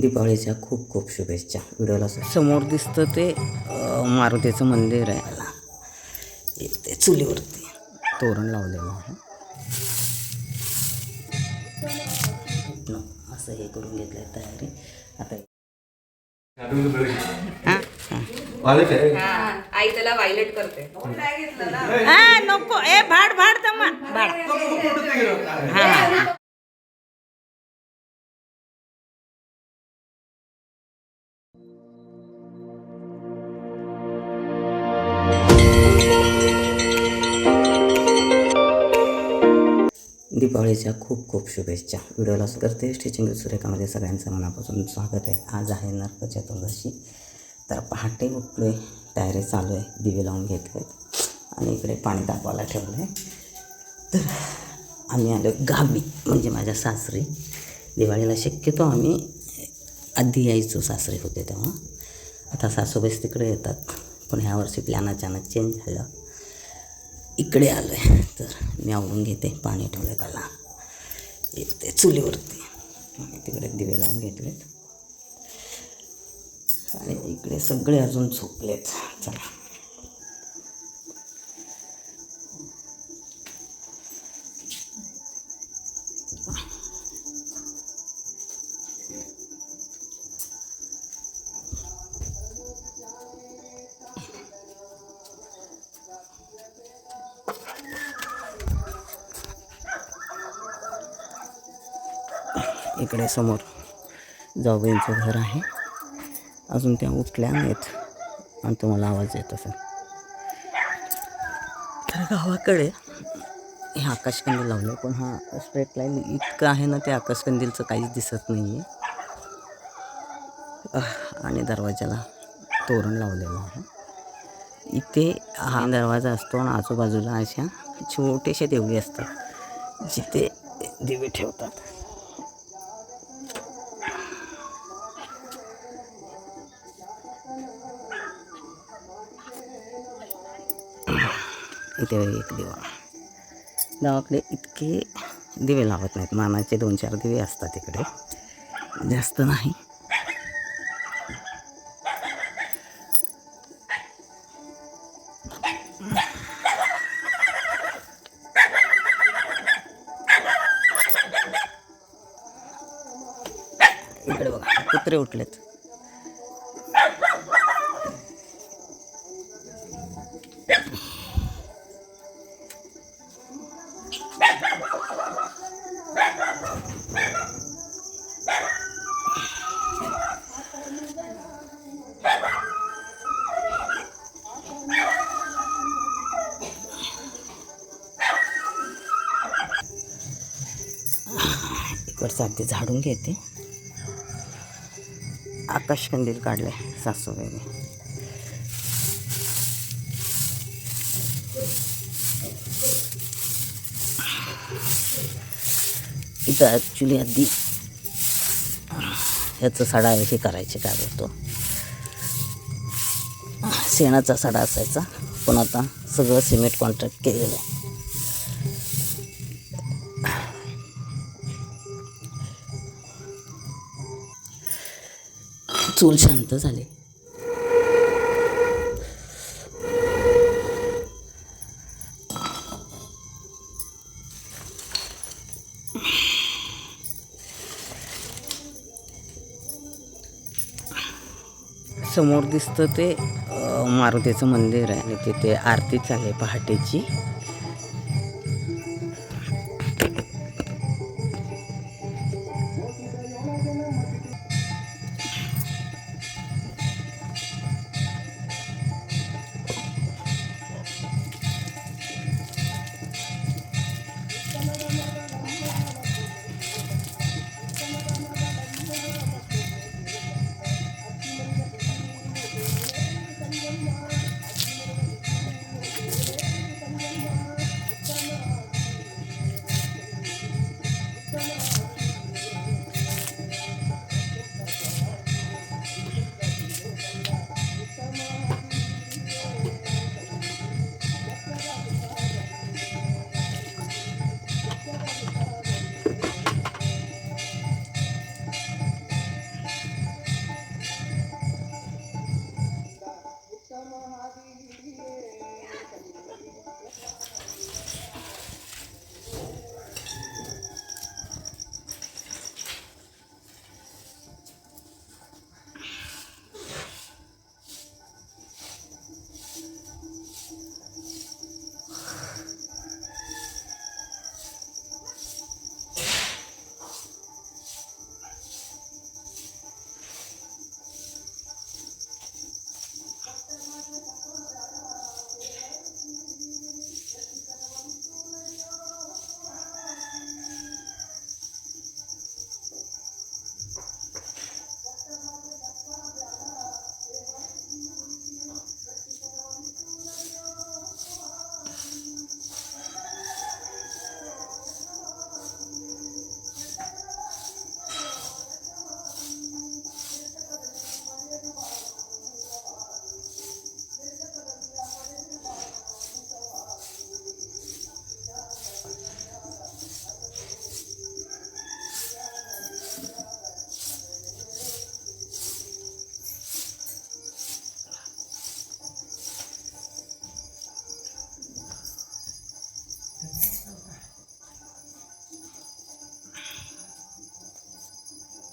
दीपावलीच्या खूप खूप शुभेच्छा. व्हिडिओला समोर दिसतं ते मारुतीचं मंदिर आहे. मला इथे चुलीवरती. तोरण लावलेलं आहे. न, असं हे करून घेतलं तयारी. आता हां हां? आई त्याला वायलेट करते. हा नको. ए भाड भाड तमा भाड. हा खूप खूप शुभेच्छा. व्हिडिओला करते. स्टिचिंग सूर्यकामध्ये सगळ्यांचं मनापासून स्वागत आहे. आज आहे नरक चतुर्दशी तर पहाटे उठलो आहे तयारी चालू आहे. दिवे लावून घेतले आणि इकडे पाणी तापवायला ठेवलं आहे तर आम्ही आलो गावी म्हणजे माझ्या सासरी. दिवाळीला शक्यतो आम्ही आधी यायचो सासरे होते तेव्हा. आता सासूबाईस तिकडे येतात. पण ह्या वर्षी प्लॅन अचानक चेंज झालं. इकडे आलो आहे तर मी आवडून घेते. पाणी ठेवलं त्याला. येते चुलीवरती. आणि तिकडे दिवे लावून घेतलेत. आणि इकडे सगळे अजून झोपलेत. चला. इकडे समोर जाऊबाईंचं घर आहे. अजून त्या उठल्या नाहीत आणि तुम्हाला आवाज येत असेल तर गावाकडे हे आकाशकंदील लावलं पण हा स्ट्रेट लाईन इतकं आहे ना ते आकाशकंदीलचं काहीच दिसत नाही आहे आणि दरवाजाला तोरण लावलेलं आहे. इथे हा दरवाजा असतो आणि आजूबाजूला अशा छोटेशा देवळी असतात जिथे दिवे ठेवतात. होते एक दिवा. गावाकडे इतके दिवे लावत नाहीत. मानाचे दोन चार दिवे असतात इकडे. जास्त नाही. इकडे बघा कुत्रे उठलेत. इकडचं अगदी झाडून घेते. आकाशकंदील काढले सासूबाईने. इथं ॲक्च्युली आधी ह्याचं सडा हे करायचे काय बोलतो? शेणाचा सडा असायचा पण आता सगळं सिमेंट कॉन्ट्रॅक्ट केलेलं आहे. चूल शांत झाली. समोर दिसतं ते मारुतीचं मंदिर आहे आणि तिथे आरती चालली आहे पहाटेची.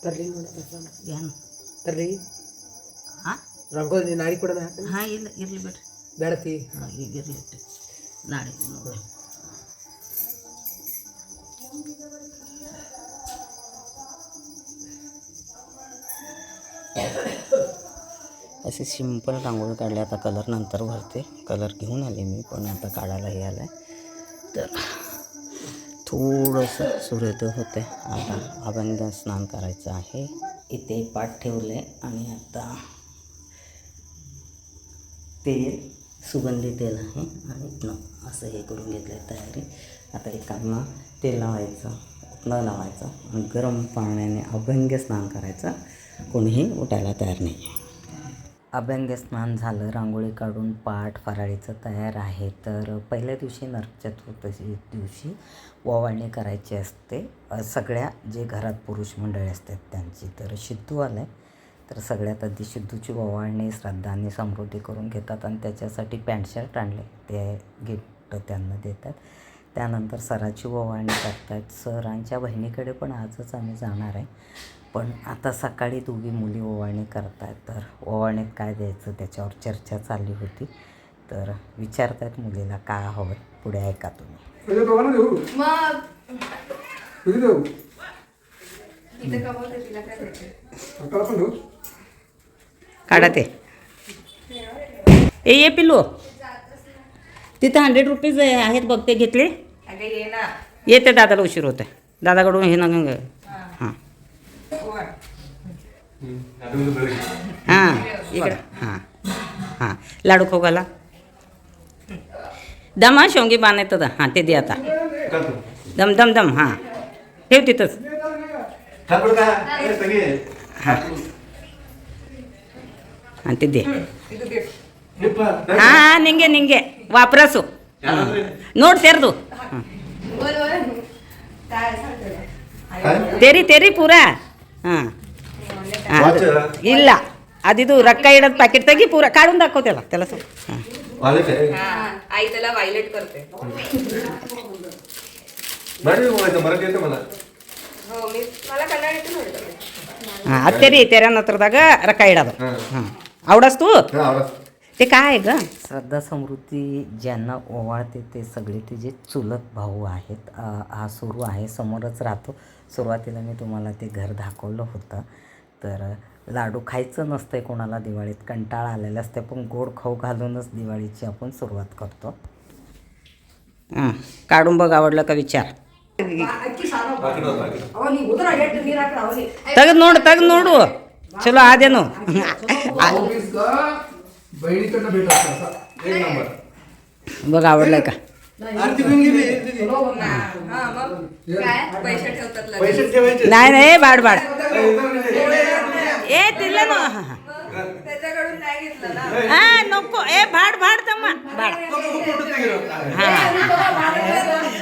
ತರ್ಲಿ ನೋಡ ಏನು ತರ್ಲಿ ಹಾಂ ರಂಗೋಲಿ ನಾಳೆ ಕೂಡ ಹಾಕಿ ಹಾಂ ಇಲ್ಲ ಇರಲಿ ಬಿಡ್ರಿ ಬೇಡತಿ ಹಾಂ ಈಗ ಇರಲಿ ನಾಳೆ ನೋಡಿ असे सिंपल रांगोळी काढले आता कलर नंतर भरते कलर घेऊन आले मी पण आता काढायला हे आलं आहे तर थोडंसं सूर्योदय होते. आता अभंग स्नान करायचं आहे. इथे पाठ ठेवले आणि आता तेल सुगंधी तेल आहे आणि असं हे करून घेतलं आहे तयारी. आता एकांना तेल लावायचं न लावायचं आणि गरम पाण्याने अभंग स्नान करायचं. कोणीही उठायला तयार नाही आहे अभ्यंग स्नान झालं रांगोळी काढून पाठ फराळीचं तयार आहे. तर पहिल्या दिवशी नरक चतुर्दशी दिवशी ओवाळणी करायची असते. सगळ्या जे घरात पुरुष मंडळी असतात त्यांची. तर सिद्धू आलं आहे तर सगळ्यात आधी सिद्धूची ओवाळणी श्रद्धाने समृद्धी करून घेतात आणि त्याच्यासाठी पॅन्ट शर्ट आणले. ते गिफ्ट त्यांना देतात. त्यानंतर सराची ओवाळणी करतात. सरांच्या बहिणीकडे पण आजच आम्ही जाणार आहे. पण आता सकाळी दोघी मुली ओवाळणी करतायत. तर ओवाळणीत काय द्यायचं? त्याच्यावर चर्चा चालली होती. तर विचारतायत मुलीला काय हवं? पुढे ऐका तुम्ही. काढा ते. ए ये पिल्लू. तिथं हंड्रेड रुपीज आहेत बघ ते घेतले. अगं ये ना. येते दादाला उशीर होते दादाकडून हे ना हां इकडं हां लाडू खाऊ घाला दमा शेवगी बांधायचं तर हां ते दे आता दम दम दम हा ठेव तिथंच हा ते दे हां निंगे निंगे वापरासो नोट तेर तू तेरी तेरी पुरा हा ಇಲ್ಲ. ಅದಿದು ರೊಕ್ಕ ಇಡೋದು ಪ್ಯಾಕೆಟ್ ತೆಗಿ ಪೂರ ಕಾಡೂನ್ ಹಾಕೋ त्याला त्याला ಸ್ವಲ್ಪ आई त्याला वायलेट करते हो मी मला कन्नड ಹತ್ರದಾಗ ರೊಕ್ಕ ಇಡೋದು. ते काय आहे ग श्रद्धा समृद्धी ज्यांना ओवाळते ते सगळे जे चुलत भाऊ आहेत हा सुरू आहे समोरच राहतो सुरुवातीला मी तुम्हाला ते घर दाखवलं होतं तर लाडू खायचं नसतंय कोणाला दिवाळीत कंटाळा आलेला असते पण गोड खाऊ घालूनच दिवाळीची आपण सुरुवात करतो हां काढून बघ आवडलं का विचार ತೆಗೆದು ನೋಡು ತೆಗೆದು ನೋಡು ಚಲೋ ಆದೇನು भाऊबीजचा बहिणीकडनं भेट असते असा एक नंबर बघ आवडलं का आरती घेऊन गेली हा मग काय पैसे ठेवतात लगेच. पैसे ठेवायचे नाही नाही बाड बाड ए तिला ना त्याच्याकडून नाही घेतलं ना. हा नको. ए भाड भाड तम्मा भाड. हा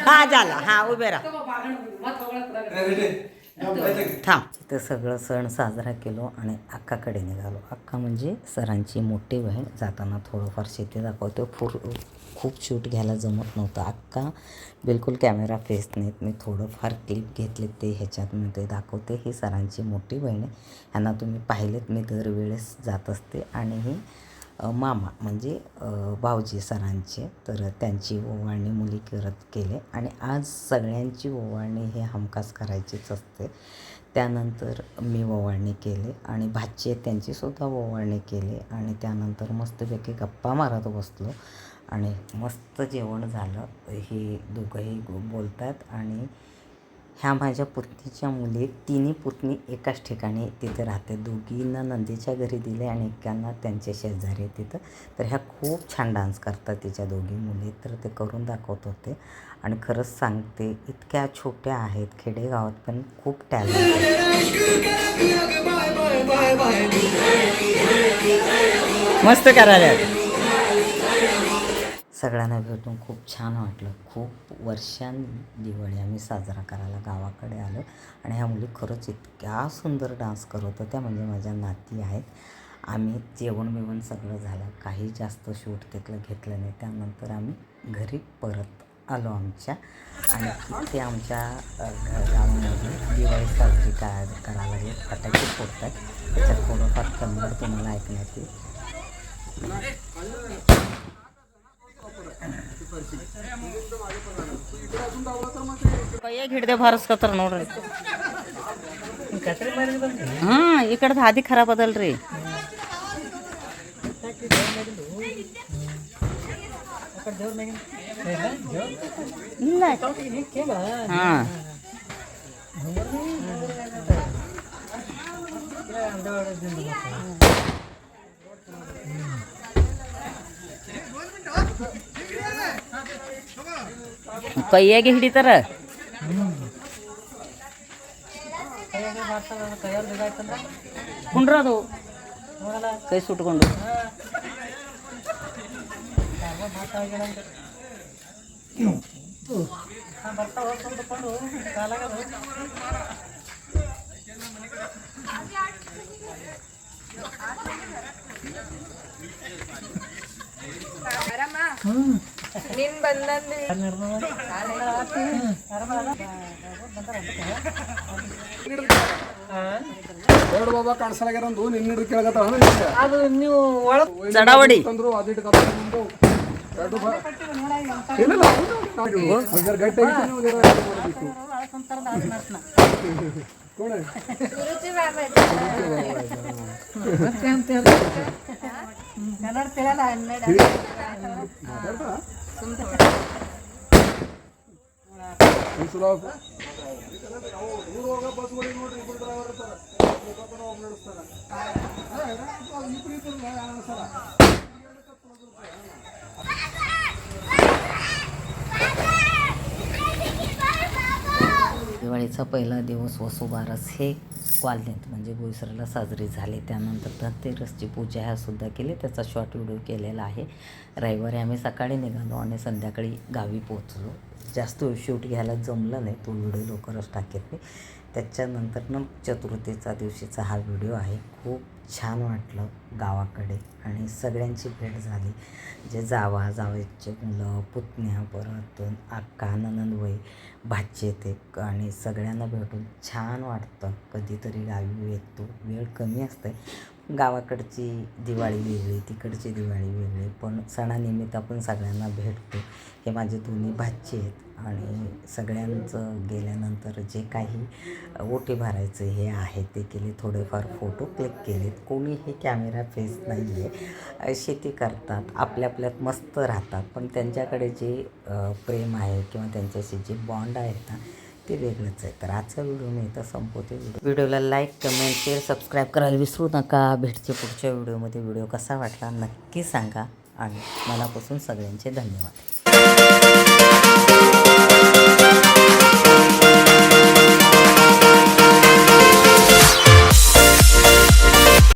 हा. झाला. हा उभे राहा. थांब. तिथं सगळं सण साजरा केलो आणि अक्काकडे निघालो. अक्का म्हणजे सरांची मोठी बहीण. जाताना थोडंफार शेती दाखवतो. फुर खूप शूट घ्यायला जमत नव्हतं. अक्का बिलकुल कॅमेरा फेस नाहीत मी थोडंफार क्लिप घेतले ते ह्याच्यात मी ते दाखवते. ही सरांची मोठी बहीण आहे. ह्यांना तुम्ही पाहिलेत मी दरवेळेस जात असते. आणि ही मामा म्हणजे भाऊजी सरांचे. तर त्यांची ओवाळणी मुली करत केले आणि आज सगळ्यांची ओवाळणी हे हमखास करायचीच असते. त्यानंतर मी ओवाळणी केले. आणि भाची आहेत त्यांचीसुद्धा ओवाळणी केली. आणि त्यानंतर मस्तपैकी गप्पा मारत बसलो. आणि मस्त जेवण झालं. हे दोघंही बोलतात आणि ह्या माझ्या पुतणीच्या मुली तिन्ही पुतणी एकाच ठिकाणी तिथे राहते. दोघींना नंदीच्या घरी दिले आणि एकांना त्यांचे शेजारी तिथं. तर ह्या खूप छान डान्स करतात तिच्या दोघी मुली. तर ते करून दाखवत होते. आणि खरंच सांगते इतक्या छोट्या आहेत. खेडेगावात पण खूप टॅलेंट आहे. मस्त करायला. सगळ्यांना भेटून खूप छान वाटलं. खूप वर्षां दिवाळी आम्ही साजरा करायला गावाकडे आलो आणि ह्या मुली खरंच इतक्या सुंदर डान्स करत होत्या. म्हणजे माझ्या नाती आहेत. आम्ही जेवण बिवण सगळं झालं. काही जास्त शूट तिथलं घेतलं नाही. त्यानंतर आम्ही घरी परत आलो आमच्या. आणि तिथे आमच्या गावामध्ये दिवाळी साजरी काय करायला लागले. फटाके फोडत आहेत त्याच्यात थोडंफार कन्नड तुम्हाला ऐकण्यात येईल. ಕೈಯಾಗ ಹಿಡ್ದೆ ಬಾರಿಸ್ಕೊತಾರ ನೋಡ್ರಿ. ಹಾಂ ಈ ಕಡೆದ ಹಾದಿ ಖರಾಬ್ ಅದಲ್ರಿ. ಇಲ್ಲ. ಹಾಂ. ಕೈಯಾಗೆ ಹಿಡಿತಾರ? ಕುಂಡ್ರದು ಕೈ ಸುಟ್ಕೊಂಡು. ಹ್ಮ್. ಎರಡು ಬಾಬಾ ಕಾಣಿಸಲಾಗಿರಂದು ನಿನ್ನ ಹಿಡಿದು ಅದು ನೀವು ಒಳಗೆ ಜಡಾವಡಿ ಅದು ಹಿಡ್ಕತ್ತ ಕನ್ನಡ ತಿಳಿಯಲ್ಲ ಮಾತಾಡ್ತಾ? दिवाळीचा पहिला दिवस वसुबारस हे ग्वाल्हेत म्हणजे बोईसरला साजरी झाली. त्यानंतर धनतेरसची पूजा ह्या सुद्धा केली. त्याचा शॉर्ट व्हिडिओ केलेला आहे. रविवारी आम्ही सकाळी निघालो आणि संध्याकाळी गावी पोहोचलो. जास्त शूट घ्यायला जमलं नाही. तो व्हिडिओ लवकरच टाकेल मी. त्याच्यानंतर चतुर्थीचा दिवशीचा हा व्हिडिओ आहे. खूप छान वाटलं गावाकडे आणि सगळ्यांची भेट झाली. जे जावा जावेचे मुलं पुतण्या परत अक्का ननंदवई भाचे ते आणि सगळ्यांना भेटून छान वाटतं. कधीतरी गावी येतो. वेळ कमी असते. गावाकडची दिवाळी वेगळी तिकडची दिवाळी वेगळी पण सणानिमित्त आपण सगळ्यांना भेटतो. हे माझे दोन्ही भाचे आहेत आणि सगळ्यांचं गेल्यानंतर जे काही ओटी भरायचं हे आहे ते केले. थोडेफार फोटो क्लिक केलेत. कोणीही कॅमेरा फेस नाही आहे शेती करतात आपल्या आपल्यात मस्त राहतात. पण त्यांच्याकडे जे प्रेम आहे किंवा त्यांच्याशी जे बॉन्ड आहेत ना ते वेगळंच आहे. तर आजचा व्हिडिओ मी इथं संपवते. व्हिडिओ व्हिडिओला लाईक कमेंट शेअर सबस्क्राईब करायला विसरू नका. भेटते पुढच्या व्हिडिओमध्ये. व्हिडिओ कसा वाटला नक्की सांगा. आणि मनापासून सगळ्यांचे धन्यवाद.